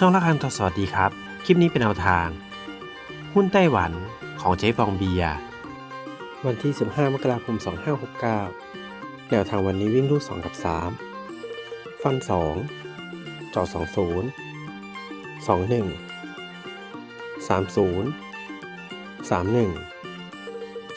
ช่องละคันทอสวัสดีครับ คลิปนี้เป็นแนวทาง หุ้นไต้หวันของเจ๊ฟองเบีย วันที่ 15 มกราคม 2569 แนวทางวันนี้วิ่งรูด2กับ 3 ฟัน 2 จอ20 21 30 31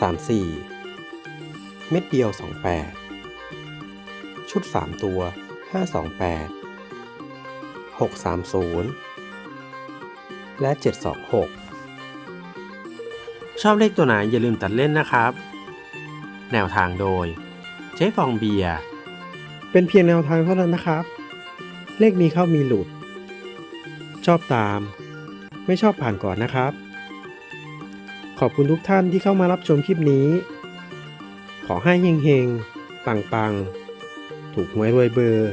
34 เม็ดเดียว 28 ชุด 3 ตัว 528 630 และ 726 ชอบเลขตัวไหนอย่าลืมตัดเล่นนะครับ แนวทางโดย เจ๊ฟองเบียร์ เป็นเพียงแนวทางเท่านั้นนะครับ เลขมีเข้ามีหลุด ชอบตาม ไม่ชอบผ่านก่อนนะครับ ขอบคุณทุกท่านที่เข้ามารับชมคลิปนี้ ขอให้เฮงๆ ปังๆ ถูกหวยรวยเบอร์